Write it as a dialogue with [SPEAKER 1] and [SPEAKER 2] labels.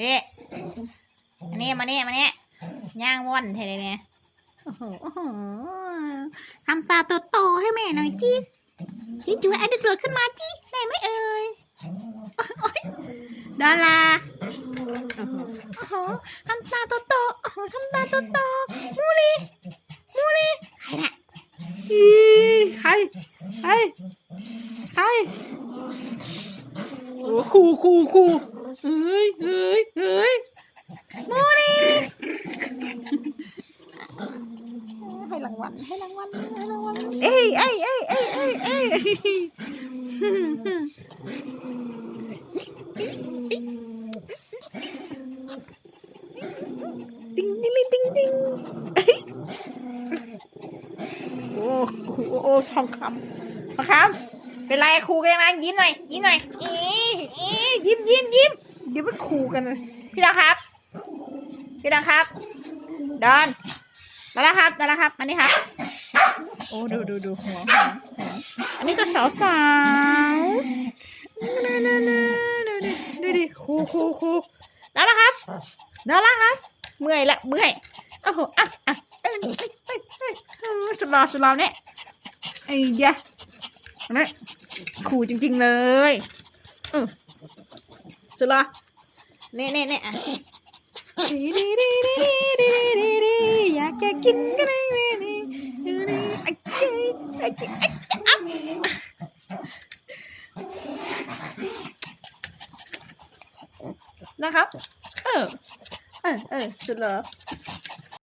[SPEAKER 1] เด็อันนี้มาเนี่ยมาเนี่ยย่างว่อนเท่เลยเนี่ยโอ้โหทำตาโตๆให้แม่หน่อยจีจีจุ๋ยไอ้ดึกโดดขึ้นมาจีได้ไหมเอ่ยดาราโอ้โหทำตาโตๆโอ้โหทำตาโตๆมูนี่มูนี่ใครน่ะใครใครใครโอ้คูคูคู เฮ้ยเฮ้ยเฮ้ยมูนี่ให้รางวัลให้รางวัลให้รางวัลเอ้ยเอ้ยเอ้ยเอ้ยเอ้ยเอ้ยติ๊งติ๊งติ๊งติ๊งเอ้ยโอ้โหโอ้ทองคำทองคำเป็นไรครูกันนะยิ้มหน่อยยิ้มหน่อยอีอียิ้มยิ้มยิ้ม เดี๋ยวมันครูกันเลยพี่ดาวครับ พี่ดาวครับดอนมาแล้วครับมาแล้วครับมานี่ครับโอ้ดูดูดูหัวหัวอันนี้ก็สาวสาวดูดูดูดูดิดูดิคูคูคูแล้วละครับแล้วละครับ เมื่อยละเมื่อยโอ้โหอะอะเอ้ยเอ้ยเอ้ยเอ้ยเอ้ยสลอสลอเนี่ยไอ้เดียนี่ครูจริงๆเลยอือ สุดละเน่เน่เน่อยากแกกินก็ได้เน่นะครับ เออ เออ เออสุดเหรอ